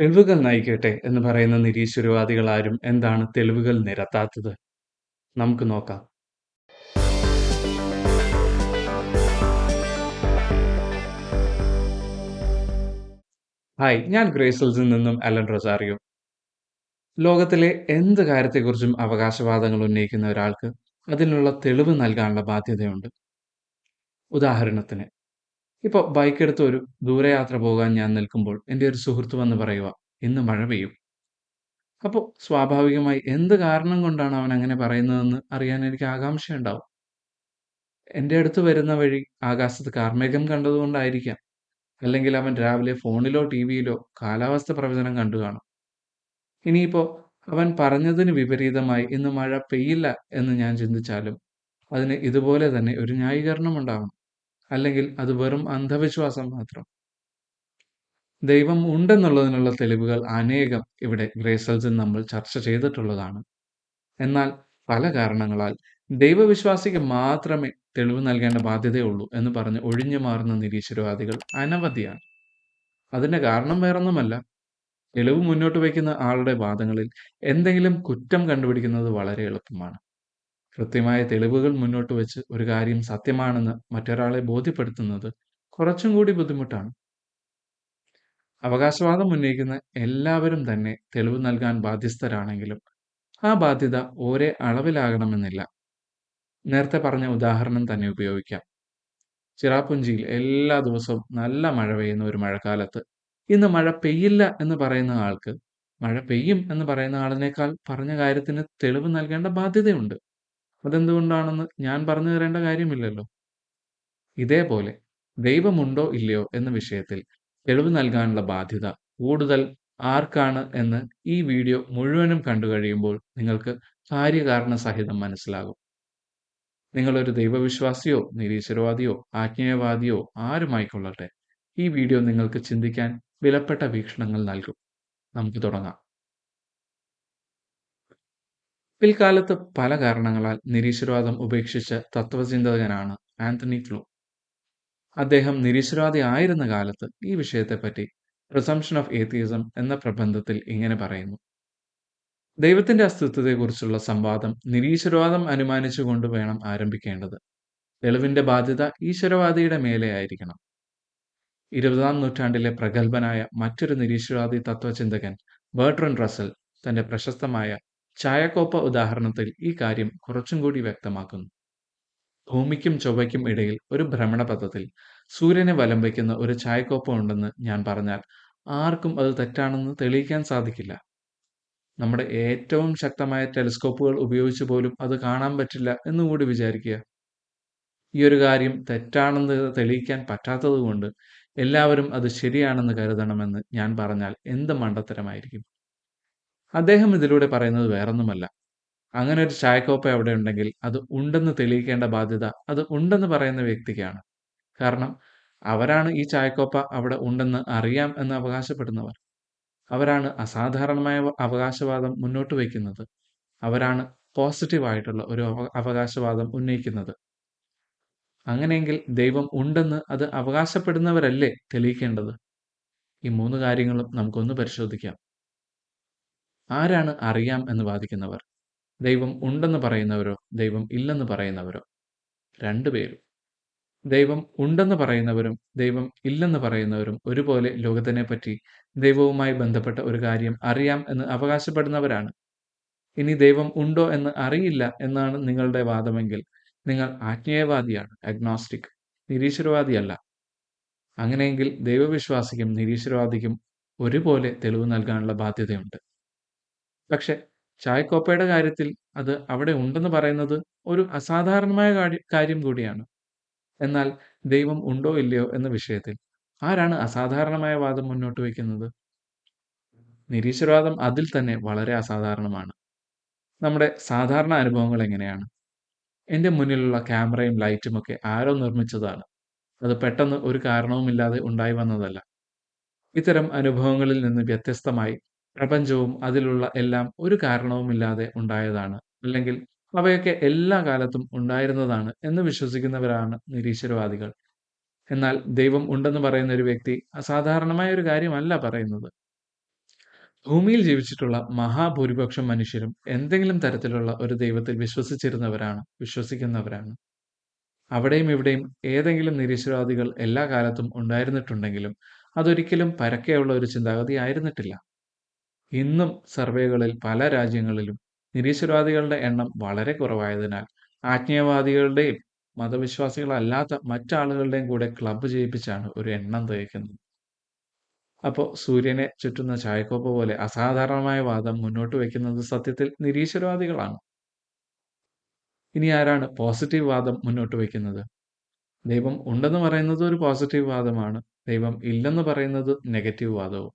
തെളിവുകൾ നയിക്കട്ടെ എന്ന് പറയുന്ന നിരീശ്വരവാദികൾ ആരും എന്താണ് തെളിവുകൾ നിരത്താത്തത്? നമുക്ക് നോക്കാം. ഹായ് ഞാൻ ഗ്രേസൽസിൽ നിന്നും അലൻ റൊസാറിയോ. ലോകത്തിലെ എന്ത് കാര്യത്തെക്കുറിച്ചും അവകാശവാദങ്ങൾ ഉന്നയിക്കുന്ന ഒരാൾക്ക് അതിനുള്ള തെളിവ് നൽകാനുള്ള ബാധ്യതയുണ്ട്. ഉദാഹരണത്തിന് ഇപ്പോൾ ബൈക്ക് എടുത്ത് ഒരു ദൂരയാത്ര പോകാൻ ഞാൻ നിൽക്കുമ്പോൾ എന്റെ ഒരു സുഹൃത്ത് വന്ന് പറയുക ഇന്ന് മഴ പെയ്യും. അപ്പോൾ സ്വാഭാവികമായി എന്ത് കാരണം കൊണ്ടാണ് അവൻ അങ്ങനെ പറയുന്നതെന്ന് അറിയാൻ എനിക്ക് ആകാംക്ഷയുണ്ടാവും. എന്റെ അടുത്ത് വരുന്ന വഴി ആകാശത്ത് കാർമേഘം കണ്ടതുകൊണ്ടായിരിക്കാം. അല്ലെങ്കിൽ അവൻ രാവിലെ ഫോണിലോ ടി വിയിലോ കാലാവസ്ഥ പ്രവചനം കണ്ടു കാണും. ഇനിയിപ്പോൾ അവൻ പറഞ്ഞതിന് വിപരീതമായി ഇന്ന് മഴ പെയ്യില്ല എന്ന് ഞാൻ ചിന്തിച്ചാലും അതിന് ഇതുപോലെ തന്നെ ഒരു ന്യായീകരണം ഉണ്ടാവണം. അല്ലെങ്കിൽ അത് വെറും അന്ധവിശ്വാസം മാത്രം. ദൈവം ഉണ്ടെന്നുള്ളതിനുള്ള തെളിവുകൾ അനേകം ഇവിടെ ഗ്രേസൽസിൽ നമ്മൾ ചർച്ച ചെയ്തിട്ടുള്ളതാണ്. എന്നാൽ പല കാരണങ്ങളാൽ ദൈവവിശ്വാസിക്ക് മാത്രമേ തെളിവ് നൽകേണ്ട ബാധ്യതയുള്ളൂ എന്ന് പറഞ്ഞ് ഒഴിഞ്ഞു മാറുന്ന നിരീശ്വരവാദികൾ അനവധിയാണ്. അതിന്റെ കാരണം വേറൊന്നുമല്ല. തെളിവ് മുന്നോട്ട് വയ്ക്കുന്ന ആളുടെ വാദങ്ങളിൽ എന്തെങ്കിലും കുറ്റം കണ്ടുപിടിക്കുന്നത് വളരെ എളുപ്പമാണ്. കൃത്യമായ തെളിവുകൾ മുന്നോട്ട് വെച്ച് ഒരു കാര്യം സത്യമാണെന്ന് മറ്റൊരാളെ ബോധ്യപ്പെടുത്തുന്നത് കുറച്ചും കൂടി ബുദ്ധിമുട്ടാണ്. അവകാശവാദം ഉന്നയിക്കുന്ന എല്ലാവരും തന്നെ തെളിവ് നൽകാൻ ബാധ്യസ്ഥരാണെങ്കിലും ആ ബാധ്യത ഒരേ അളവിലാകണമെന്നില്ല. നേരത്തെ പറഞ്ഞ ഉദാഹരണം തന്നെ ഉപയോഗിക്കാം. ചിറാപ്പുഞ്ചിയിൽ എല്ലാ ദിവസവും നല്ല മഴ പെയ്യുന്ന ഒരു മഴക്കാലത്ത് ഇന്ന് മഴ പെയ്യില്ല എന്ന് പറയുന്ന ആൾക്ക് മഴ പെയ്യും എന്ന് പറയുന്ന ആളിനേക്കാൾ പറഞ്ഞ കാര്യത്തിന് തെളിവ് നൽകേണ്ട ബാധ്യതയുണ്ട്. അതെന്തുകൊണ്ടാണെന്ന് ഞാൻ പറഞ്ഞു തരേണ്ട കാര്യമില്ലല്ലോ. ഇതേപോലെ ദൈവമുണ്ടോ ഇല്ലയോ എന്ന വിഷയത്തിൽ തെളിവ് നൽകാനുള്ള ബാധ്യത കൂടുതൽ ആർക്കാണ് എന്ന് ഈ വീഡിയോ മുഴുവനും കണ്ടു കഴിയുമ്പോൾ നിങ്ങൾക്ക് കാര്യകാരണ സഹിതം മനസ്സിലാകും. നിങ്ങളൊരു ദൈവവിശ്വാസിയോ നിരീശ്വരവാദിയോ ആജ്ഞേയവാദിയോ ആരുമായിക്കൊള്ളട്ടെ ഈ വീഡിയോ നിങ്ങൾക്ക് ചിന്തിക്കാൻ വിലപ്പെട്ട വീക്ഷണങ്ങൾ നൽകും. നമുക്ക് തുടങ്ങാം. പിൽക്കാലത്ത് പല കാരണങ്ങളാൽ നിരീശ്വരവാദം ഉപേക്ഷിച്ച തത്വചിന്തകനാണ് ആന്റണി ഫ്ലൂ. അദ്ദേഹം നിരീശ്വരവാദി ആയിരുന്ന കാലത്ത് ഈ വിഷയത്തെപ്പറ്റി പ്രസംഷൻ ഓഫ് ഏത്തിയിസം എന്ന പ്രബന്ധത്തിൽ ഇങ്ങനെ പറയുന്നു. ദൈവത്തിന്റെ അസ്തിത്വത്തെക്കുറിച്ചുള്ള സംവാദം നിരീശ്വരവാദം അനുമാനിച്ചുകൊണ്ട് വേണം ആരംഭിക്കേണ്ടത്. തെളിവിന്റെ ബാധ്യത ഈശ്വരവാദിയുടെ മേലെ ആയിരിക്കണം. ഇരുപതാം നൂറ്റാണ്ടിലെ പ്രഗത്ഭനായ മറ്റൊരു നിരീശ്വരവാദി തത്വചിന്തകൻ ബേർട്രൻ റസൽ തന്റെ പ്രശസ്തമായ ചായക്കോപ്പ ഉദാഹരണത്തിൽ ഈ കാര്യം കുറച്ചും കൂടി വ്യക്തമാക്കുന്നു. ഭൂമിക്കും ചൊവ്വയ്ക്കും ഇടയിൽ ഒരു ഭ്രമണപഥത്തിൽ സൂര്യനെ വലം വയ്ക്കുന്ന ഒരു ചായക്കോപ്പ ഉണ്ടെന്ന് ഞാൻ പറഞ്ഞാൽ ആർക്കും അത് തെറ്റാണെന്ന് തെളിയിക്കാൻ സാധിക്കില്ല. നമ്മുടെ ഏറ്റവും ശക്തമായ ടെലിസ്കോപ്പുകൾ ഉപയോഗിച്ച് പോലും അത് കാണാൻ പറ്റില്ല എന്നുകൂടി വിചാരിക്കുക. ഈ ഒരു കാര്യം തെറ്റാണെന്ന് തെളിയിക്കാൻ പറ്റാത്തതുകൊണ്ട് എല്ലാവരും അത് ശരിയാണെന്ന് കരുതണമെന്ന് ഞാൻ പറഞ്ഞാൽ എന്ത് മണ്ടത്തരമായിരിക്കും. അദ്ദേഹം ഇതിലൂടെ പറയുന്നത് വേറൊന്നുമല്ല. അങ്ങനെ ഒരു ചായക്കോപ്പ അവിടെ ഉണ്ടെങ്കിൽ അത് ഉണ്ടെന്ന് തെളിയിക്കേണ്ട ബാധ്യത അത് ഉണ്ടെന്ന് പറയുന്ന വ്യക്തിക്കാണ്. കാരണം അവരാണ് ഈ ചായക്കോപ്പ അവിടെ ഉണ്ടെന്ന് അറിയാം എന്ന് അവകാശപ്പെടുന്നവർ. അവരാണ് അസാധാരണമായ അവകാശവാദം മുന്നോട്ട് വയ്ക്കുന്നത്. അവരാണ് പോസിറ്റീവ് ആയിട്ടുള്ള ഒരു അവകാശവാദം ഉന്നയിക്കുന്നത്. അങ്ങനെയെങ്കിൽ ദൈവം ഉണ്ടെന്ന് അത് അവകാശപ്പെടുന്നവരല്ലേ തെളിയിക്കേണ്ടത്? ഈ മൂന്ന് കാര്യങ്ങളും നമുക്കൊന്ന് പരിശോധിക്കാം. ആരാണ് അറിയാം എന്ന് വാദിക്കുന്നവർ? ദൈവം ഉണ്ടെന്ന് പറയുന്നവരോ ദൈവം ഇല്ലെന്ന് പറയുന്നവരോ? രണ്ടുപേരും. ദൈവം ഉണ്ടെന്ന് പറയുന്നവരും ദൈവം ഇല്ലെന്ന് പറയുന്നവരും ഒരുപോലെ ലോകത്തിനെ പറ്റി ദൈവവുമായി ബന്ധപ്പെട്ട ഒരു കാര്യം അറിയാം എന്ന് അവകാശപ്പെടുന്നവരാണ്. ഇനി ദൈവം ഉണ്ടോ എന്ന് അറിയില്ല എന്നാണ് നിങ്ങളുടെ വാദമെങ്കിൽ നിങ്ങൾ ആജ്ഞേയവാദിയാണ് അഗ്നോസ്റ്റിക് നിരീശ്വരവാദിയല്ല. അങ്ങനെയെങ്കിൽ ദൈവവിശ്വാസിക്കും നിരീശ്വരവാദിക്കും ഒരുപോലെ തെളിവ് നൽകാനുള്ള ബാധ്യതയുണ്ട്. പക്ഷെ ചായക്കോപ്പയുടെ കാര്യത്തിൽ അത് അവിടെ ഉണ്ടെന്ന് പറയുന്നത് ഒരു അസാധാരണമായ കാര്യം കൂടിയാണ്. എന്നാൽ ദൈവം ഉണ്ടോ ഇല്ലയോ എന്ന വിഷയത്തിൽ ആരാണ് അസാധാരണമായ വാദം മുന്നോട്ട് വയ്ക്കുന്നത്? നിരീശ്വരവാദം അതിൽ തന്നെ വളരെ അസാധാരണമാണ്. നമ്മുടെ സാധാരണ അനുഭവങ്ങൾ എങ്ങനെയാണ്? എന്റെ മുന്നിലുള്ള ക്യാമറയും ലൈറ്റും ഒക്കെ ആരോ നിർമ്മിച്ചതാണ്. അത് പെട്ടെന്ന് ഒരു കാരണവുമില്ലാതെ ഉണ്ടായി വന്നതല്ല. ഇത്തരം അനുഭവങ്ങളിൽ നിന്ന് വ്യത്യസ്തമായി പ്രപഞ്ചവും അതിലുള്ള എല്ലാം ഒരു കാരണവുമില്ലാതെ ഉണ്ടായതാണ്. അല്ലെങ്കിൽ അവയൊക്കെ എല്ലാ കാലത്തും ഉണ്ടായിരുന്നതാണ് എന്ന് വിശ്വസിക്കുന്നവരാണ് നിരീശ്വരവാദികൾ. എന്നാൽ ദൈവം ഉണ്ടെന്ന് പറയുന്ന ഒരു വ്യക്തി അസാധാരണമായ ഒരു കാര്യമല്ല പറയുന്നത്. ഭൂമിയിൽ ജീവിച്ചിട്ടുള്ള മഹാഭൂരിപക്ഷം മനുഷ്യരും എന്തെങ്കിലും തരത്തിലുള്ള ഒരു ദൈവത്തിൽ വിശ്വസിച്ചിരുന്നവരാണ് വിശ്വസിക്കുന്നവരാണ് അവിടെയും ഇവിടെയും ഏതെങ്കിലും നിരീശ്വരവാദികൾ എല്ലാ കാലത്തും ഉണ്ടായിരുന്നിട്ടുണ്ടെങ്കിലും അതൊരിക്കലും പരക്കെയുള്ള ഒരു ചിന്താഗതി ആയിരുന്നിട്ടില്ല ഇന്നും സർവേകളിൽ പല രാജ്യങ്ങളിലും നിരീശ്വരവാദികളുടെ എണ്ണം വളരെ കുറവായതിനാൽ ആജ്ഞേയവാദികളുടെയും മതവിശ്വാസികളല്ലാത്ത മറ്റാളുകളുടെയും കൂടെ ക്ലബ്ബ് ചെയ്യിപ്പിച്ചാണ് ഒരു എണ്ണം തയ്ക്കുന്നത് അപ്പോൾ സൂര്യനെ ചുറ്റുന്ന ചായക്കോപ്പ പോലെ അസാധാരണമായ വാദം മുന്നോട്ട് വയ്ക്കുന്നത് സത്യത്തിൽ നിരീശ്വരവാദികളാണ്. ഇനി ആരാണ് പോസിറ്റീവ് വാദം മുന്നോട്ട് വയ്ക്കുന്നത് ദൈവം ഉണ്ടെന്ന് പറയുന്നത് ഒരു പോസിറ്റീവ് വാദമാണ്. ദൈവം ഇല്ലെന്ന് പറയുന്നത് നെഗറ്റീവ് വാദവും.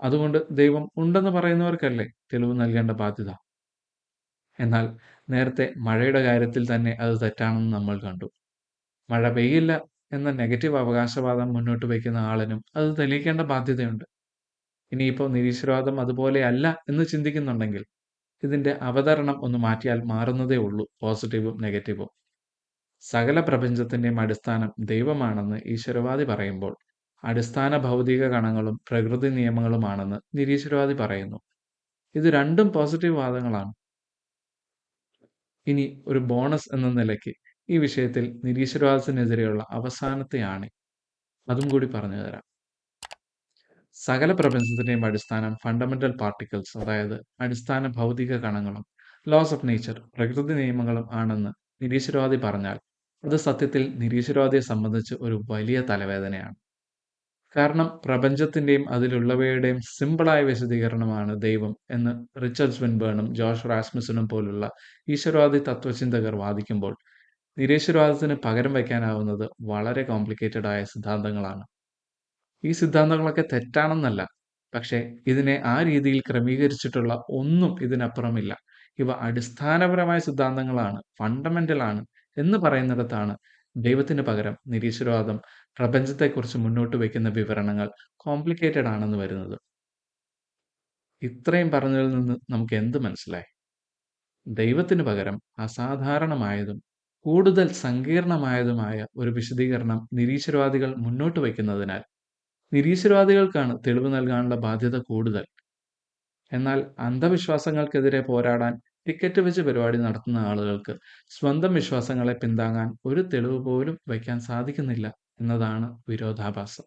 അതുകൊണ്ട് ദൈവം ഉണ്ടെന്ന് പറയുന്നവർക്കല്ലേ തെളിവ് നൽകേണ്ട ബാധ്യത. എന്നാൽ നേരത്തെ മഴയുടെ കാര്യത്തിൽ തന്നെ അത് തെറ്റാണെന്ന് നമ്മൾ കണ്ടു. മഴ പെയ്യില്ല എന്ന നെഗറ്റീവ് അവകാശവാദം മുന്നോട്ട് വയ്ക്കുന്ന ആളിനും അത് തെളിയിക്കേണ്ട ബാധ്യതയുണ്ട്. ഇനിയിപ്പോൾ നിരീശ്വരവാദം അതുപോലെയല്ല എന്ന് ചിന്തിക്കുന്നുണ്ടെങ്കിൽ ഇതിന്റെ അവതരണം ഒന്ന് മാറ്റിയാൽ മാറുന്നതേ ഉള്ളൂ പോസിറ്റീവും നെഗറ്റീവും. സകല പ്രപഞ്ചത്തിന്റെയും അടിസ്ഥാനം ദൈവമാണെന്ന് ഈശ്വരവാദി പറയുമ്പോൾ അടിസ്ഥാന ഭൗതിക കണങ്ങളും പ്രകൃതി നിയമങ്ങളുമാണെന്ന് നിരീശ്വരവാദി പറയുന്നു. ഇത് രണ്ടും പോസിറ്റീവ് വാദങ്ങളാണ്. ഇനി ഒരു ബോണസ് എന്ന നിലയ്ക്ക് ഈ വിഷയത്തിൽ നിരീശ്വരവാദത്തിനെതിരെയുള്ള അവസാനത്തെ ആണി. അതും കൂടി പറഞ്ഞു തരാം. സകല പ്രപഞ്ചത്തിന്റെയും അടിസ്ഥാനം ഫണ്ടമെന്റൽ പാർട്ടിക്കിൾസ് അതായത് അടിസ്ഥാന ഭൗതിക കണങ്ങളും ലോസ് ഓഫ് നേച്ചർ പ്രകൃതി നിയമങ്ങളും ആണെന്ന് നിരീശ്വരവാദി പറഞ്ഞാൽ അത് സത്യത്തിൽ നിരീശ്വരവാദിയെ സംബന്ധിച്ച് ഒരു വലിയ തലവേദനയാണ്. കാരണം പ്രപഞ്ചത്തിന്റെയും അതിലുള്ളവയുടെയും സിമ്പിളായ വിശദീകരണമാണ് ദൈവം എന്ന് റിച്ചർഡ് സ്വിൻബേണും ജോഷ് റാസ്മിസനും പോലുള്ള ഈശ്വരവാദി തത്വചിന്തകർ വാദിക്കുമ്പോൾ നിരീശ്വരവാദത്തിന് പകരം വയ്ക്കാനാവുന്നത് വളരെ കോംപ്ലിക്കേറ്റഡ് ആയ സിദ്ധാന്തങ്ങളാണ്. ഈ സിദ്ധാന്തങ്ങളൊക്കെ തെറ്റാണെന്നല്ല പക്ഷേ ഇതിനെ ആ രീതിയിൽ ക്രമീകരിച്ചിട്ടുള്ള ഒന്നും ഇതിനപ്പുറമില്ല. ഇവ അടിസ്ഥാനപരമായ സിദ്ധാന്തങ്ങളാണ് ഫണ്ടമെന്റൽ ആണ് എന്ന് പറയുന്നിടത്താണ് ദൈവത്തിന് പകരം നിരീശ്വരവാദം പ്രപഞ്ചത്തെക്കുറിച്ച് മുന്നോട്ട് വയ്ക്കുന്ന വിവരണങ്ങൾ കോംപ്ലിക്കേറ്റഡ് ആണെന്ന് വരുന്നത്. ഇത്രയും പറഞ്ഞതിൽ നിന്ന് നമുക്ക് എന്ത് മനസ്സിലായി? ദൈവത്തിന് പകരം അസാധാരണമായതും കൂടുതൽ സങ്കീർണമായതുമായ ഒരു വിശദീകരണം നിരീശ്വരവാദികൾ മുന്നോട്ട് വയ്ക്കുന്നതിനാൽ നിരീശ്വരവാദികൾക്കാണ് തെളിവ് നൽകാനുള്ള ബാധ്യത കൂടുതൽ. എന്നാൽ അന്ധവിശ്വാസങ്ങൾക്കെതിരെ പോരാടാൻ ടിക്കറ്റ് വെച്ച് പരിപാടി നടത്തുന്ന ആളുകൾക്ക് സ്വന്തം വിശ്വാസങ്ങളെ പിന്താങ്ങാൻ ഒരു തെളിവ് പോലും വയ്ക്കാൻ സാധിക്കുന്നില്ല. എന്നതാണ് വിരോധാഭാസം.